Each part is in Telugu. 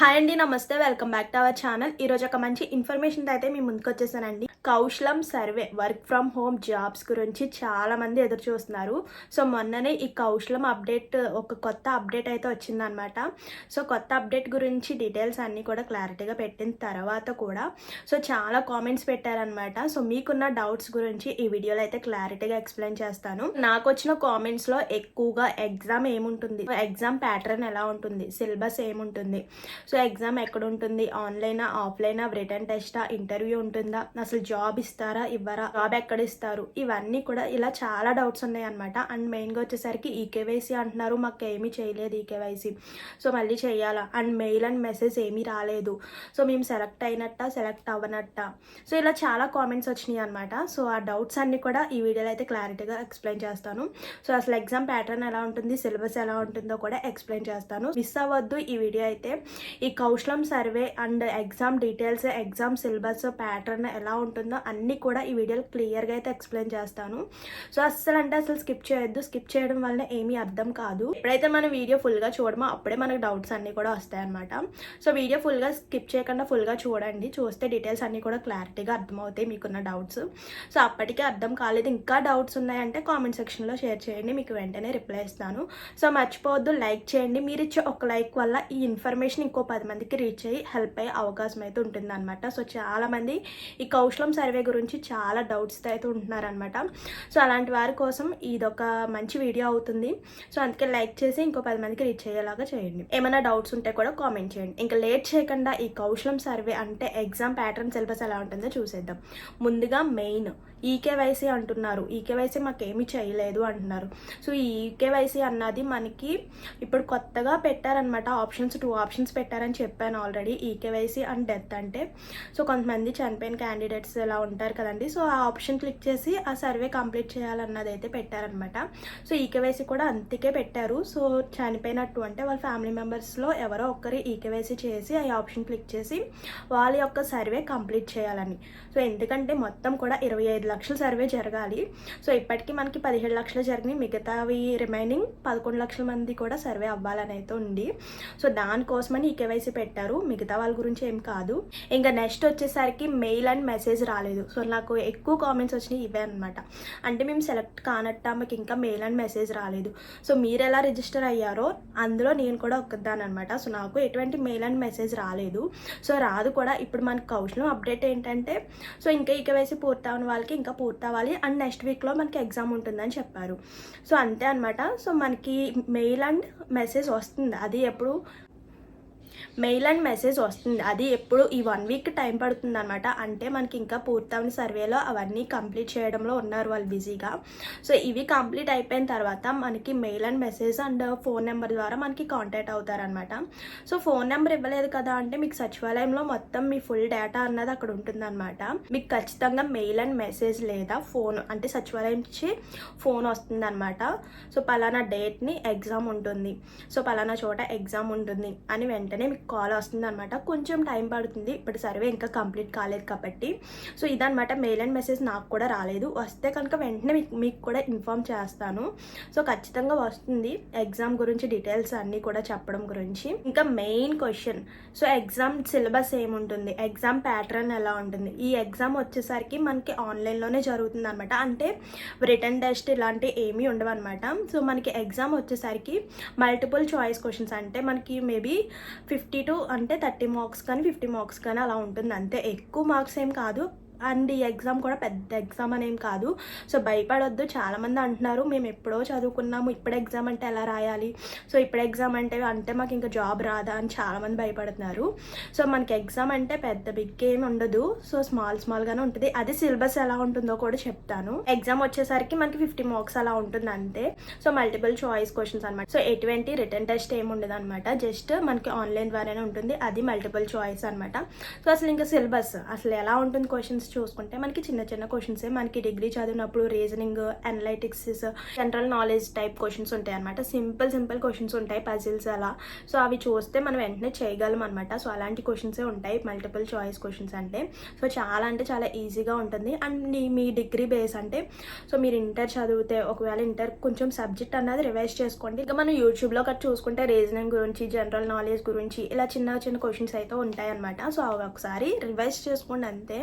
హాయ్ అండి నమస్తే. Welcome back to our channel ఈరోజు ఒక మంచి ఇన్ఫర్మేషన్ అయితే మీ ముందుకు వచ్చేసానండి. Kaushalam survey work from home jobs గురించి చాలా మంది ఎదురు చూస్తున్నారు. సో మొన్ననే ఈ కౌశలం అప్డేట్ ఒక కొత్త అప్డేట్ అయితే వచ్చిందనమాట సో కొత్త అప్డేట్ గురించి డీటెయిల్స్ అన్నీ కూడా క్లారిటీగా పెట్టిన తర్వాత కూడా సో చాలా కామెంట్స్ పెట్టారనమాట సో మీకున్న డౌట్స్ గురించి ఈ వీడియోలో అయితే క్లారిటీగా ఎక్స్ప్లెయిన్ చేస్తాను. నాకు వచ్చిన కామెంట్స్లో ఎక్కువగా ఎగ్జామ్ ఏముంటుంది? ఎగ్జామ్ ప్యాటర్న్ ఎలా ఉంటుంది? సిలబస్ ఏముంటుంది? సో ఎగ్జామ్ ఎక్కడ ఉంటుంది ఆన్లైనా ఆఫ్లైనా రిటర్న్ టెస్టా? ఇంటర్వ్యూ ఉంటుందా? అసలు జాబ్ ఇస్తారా? ఇవ్వరా? జాబ్ ఎక్కడ ఇస్తారు ఇవన్నీ కూడా ఇలా చాలా డౌట్స్ ఉన్నాయి అనమాట అండ్ మెయిన్గా వచ్చేసరికి ఈకేవైసీ అంటున్నారు. మాకు ఏమీ చేయలేదు ఈకేవైసీ. సో మళ్ళీ చేయాలా? అండ్ మెయిల్ అండ్ మెసేజ్ ఏమీ రాలేదు. సో మేము సెలెక్ట్ అయినట్ట? సెలెక్ట్ అవ్వనట్ట? సో ఇలా చాలా కామెంట్స్ వచ్చినాయి అనమాట సో ఆ డౌట్స్ అన్ని కూడా ఈ వీడియోలో అయితే క్లారిటీగా ఎక్స్ప్లెయిన్ చేస్తాను. సో అసలు ఎగ్జామ్ ప్యాటర్న్ ఎలా ఉంటుంది? సిలబస్ ఎలా ఉంటుందో కూడా ఎక్స్ప్లెయిన్ చేస్తాను. మిస్ అవ్వద్దు ఈ వీడియో అయితే. ఈ Kaushalam survey and exam details exam syllabus pattern ఎలా ఉంటుందో అన్నీ కూడా ఈ వీడియోలో క్లియర్గా అయితే ఎక్స్ప్లెయిన్ చేస్తాను. సో అస్సలు అంటే అసలు స్కిప్ చేయొద్దు. స్కిప్ చేయడం వల్ల ఏమీ అర్థం కాదు. ఎప్పుడైతే మనం వీడియో ఫుల్గా చూడమో? అప్పుడే మనకు డౌట్స్ అన్నీ కూడా వస్తాయి అనమాట సో వీడియో ఫుల్గా స్కిప్ చేయకుండా ఫుల్గా చూడండి. చూస్తే డీటెయిల్స్ అన్నీ కూడా క్లారిటీగా అర్థమవుతాయి మీకున్న డౌట్స్. సో అప్పటికే అర్థం కాలేదు. ఇంకా డౌట్స్ ఉన్నాయంటే కామెంట్ సెక్షన్లో షేర్ చేయండి. మీకు వెంటనే రిప్లై ఇస్తాను. సో మర్చిపోవద్దు. లైక్ చేయండి. మీరు ఇచ్చే ఒక లైక్ వల్ల ఈ ఇన్ఫర్మేషన్ ఇంకో పది మందికి రీచ్ అయ్యి హెల్ప్ అయ్యే అవకాశం అయితే ఉంటుంది అనమాట సో చాలామంది ఈ కౌశలం సర్వే గురించి చాలా డౌట్స్తో అయితే ఉంటున్నారనమాట సో అలాంటి వారి కోసం ఇదొక మంచి వీడియో అవుతుంది. సో అందుకే లైక్ చేసి ఇంకో పది మందికి రీచ్ అయ్యేలాగా చేయండి. ఏమైనా డౌట్స్ ఉంటే కూడా కామెంట్ చేయండి. ఇంకా లేట్ చేయకుండా ఈ కౌశలం సర్వే అంటే ఎగ్జామ్ ప్యాటర్న్ సిలబస్ ఎలా ఉంటుందో చూసేద్దాం. ముందుగా మెయిన్ ఈకేవైసీ అంటున్నారు. ఈకేవైసీ మాకేమీ చేయలేదు అంటున్నారు. సో ఈ ఈకేవైసీ అన్నది మనకి ఇప్పుడు కొత్తగా పెట్టారనమాట ఆప్షన్స్ టూ ఆప్షన్స్ పెట్టారని చెప్పాను ఆల్రెడీ. ఈకేవైసీ అండ్ డెత్ అంటే. సో కొంతమంది చనిపోయిన క్యాండిడేట్స్ ఇలా ఉంటారు కదండి. సో ఆ ఆప్షన్ క్లిక్ చేసి ఆ సర్వే కంప్లీట్ చేయాలన్నది అయితే పెట్టారనమాట సో ఈకేవైసీ కూడా అంతకే పెట్టారు. సో చనిపోయినట్టు అంటే వాళ్ళ ఫ్యామిలీ మెంబర్స్లో ఎవరో ఒక్కరి ఈకేవైసీ చేసి ఆ ఆప్షన్ క్లిక్ చేసి వాళ్ళ యొక్క సర్వే కంప్లీట్ చేయాలని. సో ఎందుకంటే మొత్తం కూడా ఇరవై ఐదు లక్షల సర్వే జరగాలి. సో ఇప్పటికీ మనకి పదిహేడు లక్షలు జరిగినాయి. మిగతావి రిమైనింగ్ పదకొండు లక్షల మంది కూడా సర్వే అవ్వాలని అయితే ఉంది. సో దానికోసమని ఈ కేవైసీ పెట్టారు. మిగతా వాళ్ళ గురించి ఏం కాదు. ఇంకా నెక్స్ట్ వచ్చేసరికి మెయిల్ అండ్ మెసేజ్ రాలేదు. సో నాకు ఎక్కువ కామెంట్స్ వచ్చినాయి ఇవే అనమాట అంటే మేము సెలెక్ట్ కానట్ట మాకు ఇంకా మెయిల్ అండ్ మెసేజ్ రాలేదు. సో మీరు ఎలా రిజిస్టర్ అయ్యారో అందులో నేను కూడా ఒక్కదాని అనమాట సో నాకు ఎటువంటి మెయిల్ అండ్ మెసేజ్ రాలేదు. సో రాదు కూడా. ఇప్పుడు మనకు కౌశలం అప్డేట్ ఏంటంటే సో ఇంకా ఈ కేవైసీ పూర్తవని వాళ్ళకి ఇంకా పూర్తవ్వాలి. అండ్ నెక్స్ట్ వీక్లో మనకి ఎగ్జామ్ ఉంటుందని చెప్పారు. సో అంతే అనమాట సో మనకి మెయిల్ అండ్ మెసేజ్ వస్తుంది. అది ఎప్పుడు మెయిల్ అండ్ మెసేజ్ వస్తుంది. అది ఎప్పుడు ఈ వన్ వీక్ టైం పడుతుంది అనమాట అంటే మనకి ఇంకా పూర్తవని సర్వేలో అవన్నీ కంప్లీట్ చేయడంలో ఉన్నారు వాళ్ళు బిజీగా. సో ఇవి కంప్లీట్ అయిపోయిన తర్వాత మనకి mail and message and phone number ద్వారా మనకి కాంటాక్ట్ అవుతారనమాట సో ఫోన్ నెంబర్ ఇవ్వలేదు కదా అంటే మీకు సచివాలయంలో మొత్తం మీ ఫుల్ డేటా అన్నది అక్కడ ఉంటుందన్నమాట. మీకు ఖచ్చితంగా మెయిల్ అండ్ మెసేజ్ లేదా ఫోన్ అంటే సచివాలయం నుంచి ఫోన్ వస్తుందన్నమాట. సో పలానా డేట్ని ఎగ్జామ్ ఉంటుంది. సో పలానా చోట ఎగ్జామ్ ఉంటుంది అని వెంటనే మీకు కాల్ వస్తుంది అనమాట కొంచెం టైం పడుతుంది. ఇప్పుడు సర్వే ఇంకా కంప్లీట్ కాలేదు కాబట్టి. సో ఇదనమాట మెయిల్ అండ్ మెసేజ్ నాకు కూడా రాలేదు. వస్తే కనుక వెంటనే మీకు మీకు కూడా ఇన్ఫామ్ చేస్తాను. సో ఖచ్చితంగా వస్తుంది. ఎగ్జామ్ గురించి డీటెయిల్స్ అన్నీ కూడా చెప్పడం గురించి. ఇంకా main question. So exam syllabus ఏముంటుంది? ఎగ్జామ్ ప్యాటర్న్ ఎలా ఉంటుంది? ఈ ఎగ్జామ్ వచ్చేసరికి మనకి ఆన్లైన్లోనే జరుగుతుంది అనమాట అంటే రిటర్న్ టెస్ట్ ఇలాంటివి ఏమీ ఉండవు అనమాట సో మనకి ఎగ్జామ్ వచ్చేసరికి మల్టిపుల్ చాయిస్ క్వశ్చన్స్. అంటే మనకి మేబీ ఫిఫ్టీ టు అంటే థర్టీ మార్క్స్ కానీ ఫిఫ్టీ మార్క్స్ కానీ అలా ఉంటుంది అంతే ఎక్కువ మార్క్స్ ఏం కాదు. అండ్ ఈ ఎగ్జామ్ కూడా పెద్ద ఎగ్జామ్ అనేం కాదు. సో భయపడొద్దు. చాలామంది అంటున్నారు మేము ఎప్పుడో చదువుకున్నాము ఇప్పుడు ఎగ్జామ్ అంటే ఎలా రాయాలి? సో ఇప్పుడు ఎగ్జామ్ అంటే అంటే మాకు ఇంకా జాబ్ రాదా? అని చాలామంది భయపడుతున్నారు. సో మనకి ఎగ్జామ్ అంటే పెద్ద బిగ్ ఏం ఉండదు. సో స్మాల్ స్మాల్గానే ఉంటుంది. అదే సిలబస్ ఎలా ఉంటుందో కూడా చెప్తాను. ఎగ్జామ్ వచ్చేసరికి మనకి ఫిఫ్టీ మార్క్స్ అలా ఉంటుంది అంతే. సో మల్టిపుల్ చాయిస్ క్వశ్చన్స్ అనమాట సో ఎటువంటి రిటర్న్ టెస్ట్ ఏమి ఉండదు అనమాట జస్ట్ మనకి ఆన్లైన్ ద్వారానే ఉంటుంది. అది మల్టిపుల్ చాయిస్ అనమాట సో అసలు ఇంకా సిలబస్ అసలు ఎలా ఉంటుంది క్వశ్చన్స్ చూసుకుంటే మనకి చిన్న చిన్న క్వశ్చన్స్ మనకి డిగ్రీ చదివినప్పుడు reasoning analytics general knowledge type questions ఉంటాయి అనమాట సింపుల్ సింపుల్ క్వశ్చన్స్ ఉంటాయి పజిల్స్ అలా. సో అవి చూస్తే మనం వెంటనే చేయగలం అనమాట సో అలాంటి క్వశ్చన్సే ఉంటాయి. మల్టిపుల్ చాయిస్ క్వశ్చన్స్ అంటే. సో చాలా అంటే చాలా ఈజీగా ఉంటుంది. అండ్ మీ డిగ్రీ బేస్ అంటే సో మీరు ఇంటర్ చదివితే ఒకవేళ ఇంటర్ కొంచెం సబ్జెక్ట్ అన్నది రివైజ్ చేసుకోండి. ఇంకా మనం యూట్యూబ్లో కట్ చూసుకుంటే రీజనింగ్ గురించి జనరల్ నాలెడ్జ్ గురించి ఇలా చిన్న చిన్న క్వశ్చన్స్ అయితే ఉంటాయి అనమాట సో అవి ఒకసారి రివైజ్ చేసుకోండి అంతే.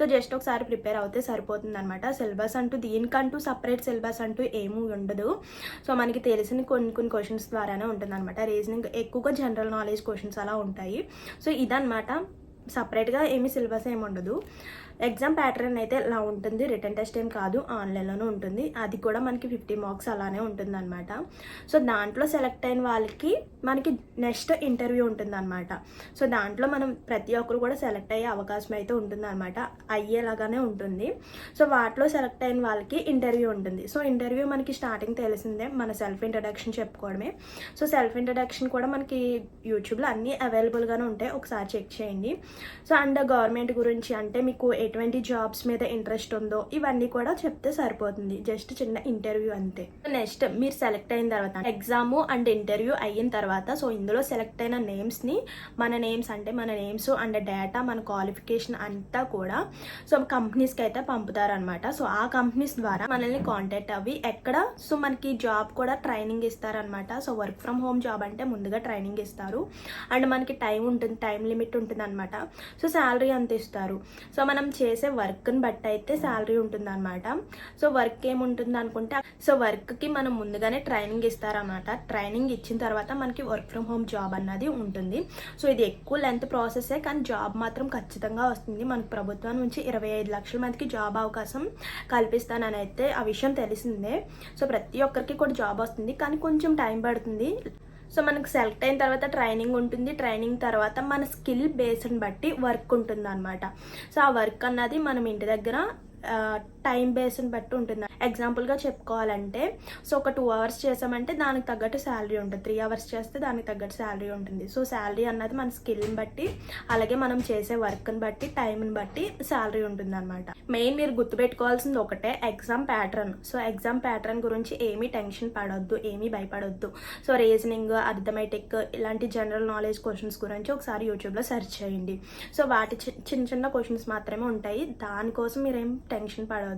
సో జస్ట్ ఒకసారి ప్రిపేర్ అవుతే సరిపోతుంది అనమాట సిలబస్ అంటూ దీనికంటూ సపరేట్ సిలబస్ అంటూ ఏమీ ఉండదు. సో మనకి తెలిసిన కొన్ని కొన్ని క్వశ్చన్స్ ద్వారానే ఉంటుంది అనమాట రీజనింగ్ ఎక్కువగా జనరల్ నాలెడ్జ్ క్వశ్చన్స్ అలా ఉంటాయి. సో ఇదనమాట సపరేట్గా ఏమీ సిలబస్ ఏమి ఉండదు. ఎగ్జామ్ ప్యాటర్న్ అయితే ఇలా ఉంటుంది. రిటర్న్ టెస్ట్ ఏం కాదు. ఆన్లైన్లోనే ఉంటుంది. అది కూడా మనకి ఫిఫ్టీ మార్క్స్ అలానే ఉంటుంది అనమాట సో దాంట్లో సెలెక్ట్ అయిన వాళ్ళకి మనకి నెక్స్ట్ ఇంటర్వ్యూ ఉంటుంది అనమాట సో దాంట్లో మనం ప్రతి ఒక్కరు కూడా సెలెక్ట్ అయ్యే అవకాశం అయితే ఉంటుంది అనమాట అయ్యేలాగానే ఉంటుంది. సో వాటిలో సెలెక్ట్ అయిన వాళ్ళకి ఇంటర్వ్యూ ఉంటుంది. సో ఇంటర్వ్యూ మనకి స్టార్టింగ్ తెలిసిందే మన సెల్ఫ్ ఇంట్రడక్షన్ చెప్పుకోవడమే. సో సెల్ఫ్ ఇంట్రడక్షన్ కూడా మనకి యూట్యూబ్లో అన్నీ అవైలబుల్గానే ఉంటాయి. ఒకసారి చెక్ చేయండి. సో అండ్ గవర్నమెంట్ గురించి అంటే మీకు ఎటువంటి జాబ్స్ మీద ఇంట్రెస్ట్ ఉందో ఇవన్నీ కూడా చెప్తే సరిపోతుంది. జస్ట్ చిన్న ఇంటర్వ్యూ అంతే. నెక్స్ట్ మీరు సెలెక్ట్ అయిన తర్వాత ఎగ్జామ్ అండ్ ఇంటర్వ్యూ అయిన తర్వాత సో ఇందులో సెలెక్ట్ అయిన నేమ్స్ని మన నేమ్స్ అంటే మన నేమ్స్ అండ్ డేటా మన క్వాలిఫికేషన్ అంతా కూడా సో కంపెనీస్కి అయితే పంపుతారనమాట సో ఆ కంపెనీస్ ద్వారా మనల్ని కాంటాక్ట్ అవి ఎక్కడ సో మనకి జాబ్ కూడా ట్రైనింగ్ ఇస్తారనమాట so work from home job అంటే ముందుగా ట్రైనింగ్ ఇస్తారు. అండ్ మనకి టైం ఉంటుంది టైం లిమిట్ ఉంటుంది అనమాట సో శాలరీ అంత ఇస్తారు. సో మనం చేసే వర్క్ని బట్టి అయితే శాలరీ ఉంటుంది అనమాట సో వర్క్ ఏముంటుంది అనుకుంటే సో వర్క్కి మనం ముందుగానే ట్రైనింగ్ ఇస్తారన్నమాట. ట్రైనింగ్ ఇచ్చిన తర్వాత మనకి వర్క్ ఫ్రమ్ హోమ్ జాబ్ అన్నది ఉంటుంది. సో ఇది ఎక్కువ లెంత్ ప్రాసెసే కానీ జాబ్ మాత్రం ఖచ్చితంగా వస్తుంది. మనకు ప్రభుత్వం నుంచి ఇరవై ఐదు లక్షల మందికి జాబ్ అవకాశం కల్పిస్తానని అయితే ఆ విషయం తెలిసిందే. సో ప్రతి ఒక్కరికి కూడా జాబ్ వస్తుంది కానీ కొంచెం టైం పడుతుంది. సో మనకు సెలెక్ట్ అయిన తర్వాత ట్రైనింగ్ ఉంటుంది. ట్రైనింగ్ తర్వాత మన స్కిల్ బేస్ని బట్టి వర్క్ ఉంటుంది అనమాట సో ఆ వర్క్ అన్నది మనం ఇంటి దగ్గర టైం బేస్ని బట్టి ఉంటుంది. ఎగ్జాంపుల్గా చెప్పుకోవాలంటే సో ఒక టూ అవర్స్ చేసామంటే దానికి తగ్గట్టు శాలరీ ఉంటుంది. త్రీ అవర్స్ చేస్తే దానికి తగ్గట్టు శాలరీ ఉంటుంది. సో శాలరీ అన్నది మన స్కిల్ని బట్టి అలాగే మనం చేసే వర్క్ని బట్టి టైంని బట్టి శాలరీ ఉంటుంది అనమాట మెయిన్ మీరు గుర్తుపెట్టుకోవాల్సింది ఒకటే exam pattern. So exam pattern గురించి ఏమీ టెన్షన్ పడొద్దు ఏమీ భయపడొద్దు. సో రీజనింగ్ అర్థమెటిక్ ఇలాంటి జనరల్ నాలెడ్జ్ క్వశ్చన్స్ గురించి ఒకసారి యూట్యూబ్లో సెర్చ్ చేయండి. సో వాటి చిన్న చిన్న క్వశ్చన్స్ మాత్రమే ఉంటాయి. దానికోసం మీరేం టెన్షన్ పడవద్దు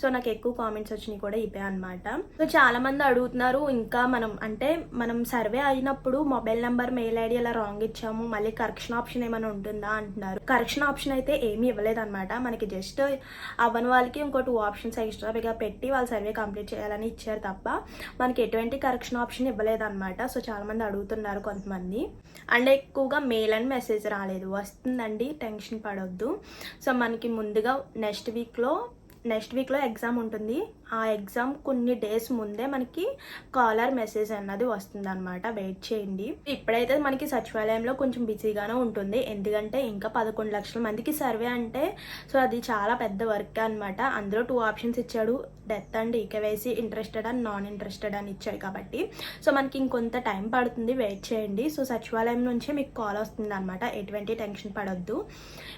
సో నాకు ఎక్కువ కామెంట్స్ వచ్చినాయి కూడా ఇవే అనమాట సో చాలా మంది అడుగుతున్నారు ఇంకా మనం అంటే మనం సర్వే అయినప్పుడు మొబైల్ నెంబర్ మెయిల్ ఐడి అలా రాంగ్ ఇచ్చాము మళ్ళీ కరెక్షన్ ఆప్షన్ ఏమైనా ఉంటుందా అంటున్నారు. కరెక్షన్ ఆప్షన్ అయితే ఏమీ ఇవ్వలేదు అనమాట మనకి జస్ట్ అవ్వని వాళ్ళకి ఇంకో టూ ఆప్షన్స్ ఎక్స్ట్రాగా పెట్టి వాళ్ళు సర్వే కంప్లీట్ చేయాలని ఇచ్చారు తప్ప మనకి ఎటువంటి కరెక్షన్ ఆప్షన్ ఇవ్వలేదన్నమాట సో చాలా మంది అడుగుతున్నారు కొంతమంది. అండ్ ఎక్కువగా మెయిల్ అండ్ మెసేజ్ రాలేదు. వస్తుందండి టెన్షన్ పడొద్దు. సో మనకి ముందుగా నెక్స్ట్ వీక్లో నెక్స్ట్ వీక్లో ఎగ్జామ్ ఉంటుంది. ఆ ఎగ్జామ్ కొన్ని డేస్ ముందే మనకి కాలర్ మెసేజ్ అన్నది వస్తుంది అనమాట వెయిట్ చేయండి. ఇప్పుడైతే మనకి సచివాలయంలో కొంచెం బిజీగానే ఉంటుంది. ఎందుకంటే ఇంకా పదకొండు లక్షల మందికి సర్వే అంటే సో అది చాలా పెద్ద వర్క్ అనమాట అందులో టూ ఆప్షన్స్ ఇచ్చాడు. Death and eKYC interested and non interested అని ఇచ్చాడు కాబట్టి. సో మనకి ఇంకొంత టైం పడుతుంది. వెయిట్ చేయండి. సో సచివాలయం నుంచే మీకు కాల్ వస్తుంది అనమాట ఎటువంటి టెన్షన్ పడొద్దు.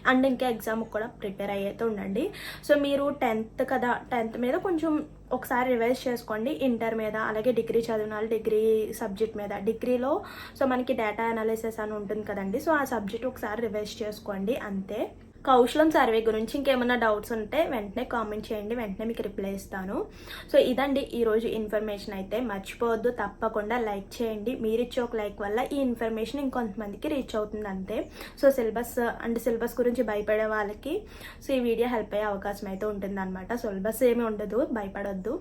అండ్ ఇంకా ఎగ్జామ్ కూడా ప్రిపేర్ అయ్యేతో ఉండండి. సో మీరు టెన్త్ కదా టెన్త్ మీద కొంచెం ఒకసారి రివైజ్ చేసుకోండి ఇంటర్ మీద అలాగే డిగ్రీ చదివిన డిగ్రీ సబ్జెక్ట్ మీద. డిగ్రీలో సో మనకి డేటా అనాలిసిస్ అని ఉంటుంది కదండి సో ఆ సబ్జెక్ట్ ఒకసారి రివైజ్ చేసుకోండి అంతే. కౌశలం సర్వే గురించి ఇంకేమైనా డౌట్స్ ఉంటే వెంటనే కామెంట్ చేయండి వెంటనే మీకు రిప్లై ఇస్తాను. సో ఇదండి ఈరోజు ఇన్ఫర్మేషన్ అయితే. మర్చిపోవద్దు తప్పకుండా లైక్ చేయండి. మీరు ఇచ్చే ఒక లైక్ వల్ల ఈ ఇన్ఫర్మేషన్ ఇంకొంతమందికి రీచ్ అవుతుంది అంతే. సో సిలబస్ అండ్ సిలబస్ గురించి భయపడే వాళ్ళకి సో ఈ వీడియో హెల్ప్ అయ్యే అవకాశం అయితే ఉంటుంది అనమాట సిలబస్ ఏమి ఉండదు భయపడొద్దు.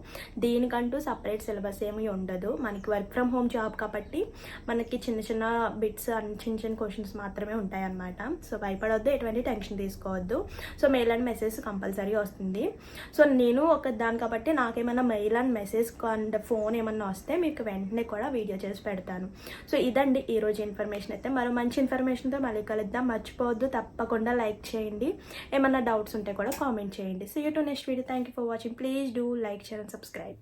దీనికంటూ సపరేట్ సిలబస్ ఏమి ఉండదు. మనకి వర్క్ ఫ్రమ్ హోమ్ జాబ్ కాబట్టి మనకి చిన్న చిన్న బిట్స్ చిన్న చిన్న క్వశ్చన్స్ మాత్రమే ఉంటాయి అనమాట సో భయపడొద్దు ఎటువంటి టెన్షన్ తీసుకోవద్దు. So mail and message compulsory వస్తుంది. సో నేను ఒక దాని కాబట్టి నాకేమైనా mail and message and phone ఏమన్నా వస్తే మీకు వెంటనే కూడా వీడియో చేసి పెడతాను. సో ఇదండి ఈరోజు ఇన్ఫర్మేషన్. అయితే మరో మంచి ఇన్ఫర్మేషన్తో మళ్ళీ కలుద్దాం. మర్చిపోవద్దు. తప్పకుండా లైక్ చేయండి. ఏమన్నా డౌట్స్ ఉంటే కూడా కామెంట్ చేయండి. So you to next video thank you for watching please do like share and subscribe